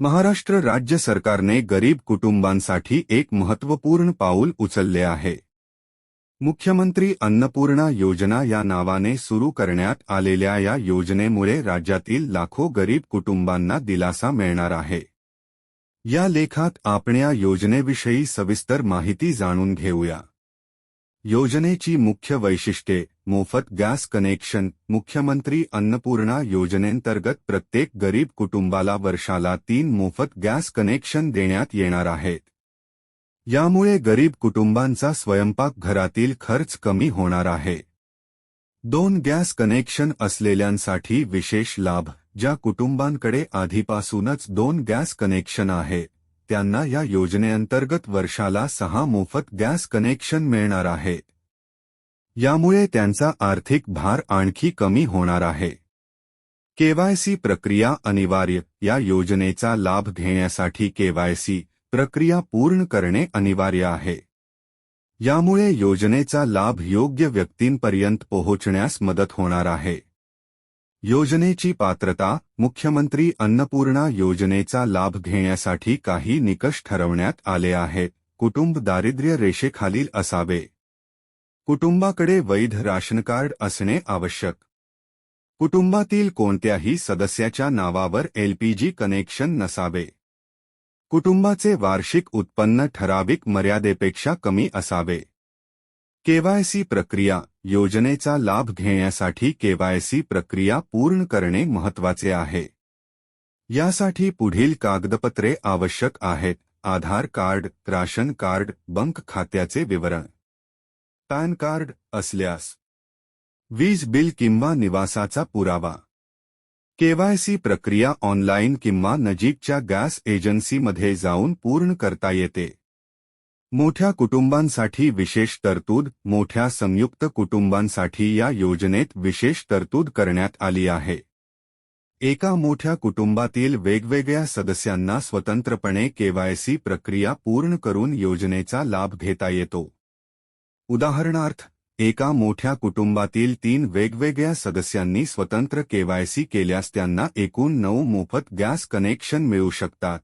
महाराष्ट्र राज्य सरकारने गरीब कुटुंबांसाठी एक महत्त्वपूर्ण पाऊल उचलले आहे. मुख्यमंत्री अन्नपूर्णा योजना या नावाने सुरू करण्यात आलेल्या या योजनेमुळे राज्यातील लाखो गरीब कुटुंबांना दिलासा मिळणार आहे. या लेखात आपण या योजनेविषयी सविस्तर माहिती जाणून घेऊया. योजनेची मुख्य वैशिष्ट्ये मोफत गॅस कनेक्शन मुख्यमंत्री अन्नपूर्णा योजनेंतर्गत प्रत्येक गरीब कुटुंबाला वर्षाला तीन मोफत गॅस कनेक्शन देण्यात येणार आहेत. यामुळे गरीब कुटुंबांचा स्वयंपाक घरातील खर्च कमी होणार आहे. दोन गॅस कनेक्शन असलेल्यांसाठी विशेष लाभ ज्या कुटुंबांकडे आधीपासूनच दोन गॅस कनेक्शन आहे. त्यांना या योजनेअंतर्गत वर्षाला सहा मोफत गॅस कनेक्शन मिळणार आहे. यामुळे त्यांचा आर्थिक भार आणखी कमी होणार आहे. केवायसी प्रक्रिया अनिवार्य. या योजनेचा लाभ घेण्यासाठी केवायसी प्रक्रिया पूर्ण करणे अनिवार्य आहे. यामुळे योजनेचा लाभ योग्य व्यक्तींपर्यंत पोहोचण्यास मदत होणार आहे. योजनेची पात्रता मुख्यमंत्री अन्नपूर्णा योजनेचा लाभ घेण्यासाठी काही निकष ठरवण्यात आले आहेत. कुटुंब दारिद्र्य रेषेखालील असावे. कुटुंबाकडे वैध राशन कार्ड असणे आवश्यक. कुटुंबातील कोणत्याही सदस्याच्या नावावर एलपीजी कनेक्शन नसावे. कुटुंबाचे वार्षिक उत्पन्न ठराविक मर्यादेपेक्षा कमी असावे. केवायसी प्रक्रिया योजनेचा लाभ घेण्यासाठी केवायसी प्रक्रिया पूर्ण करणे महत्वाचे आहे. यासाठी पुढील कागदपत्रे आवश्यक आहेत. Aadhaar card, ration card, bank खात्याचे विवरण. पॅन कार्ड असल्यास वीज बिल किंवा निवासाचा पुरावा. केवायसी प्रक्रिया ऑनलाईन किंवा नजीकच्या गॅस एजन्सीमध्ये जाऊन पूर्ण करता येते. मोठ्या कुटुंबांसाठी विशेष तरतूद, मोठ्या संयुक्त कुटुंबांसाठी या योजनेत विशेष तरतूद करण्यात आली आहे. एका मोठ्या कुटुंबातील वेगवेगळ्या सदस्यांना स्वतंत्रपणे केवायसी प्रक्रिया पूर्ण करून योजनेचा लाभ घेता येतो. उदाहरणार्थ, एका मोठ्या कुटुंबातील तीन वेगवेगळ्या सदस्यांनी स्वतंत्र केवायसी केल्यास त्यांना एकूण नऊ मोफत गॅस कनेक्शन मिळू शकतात.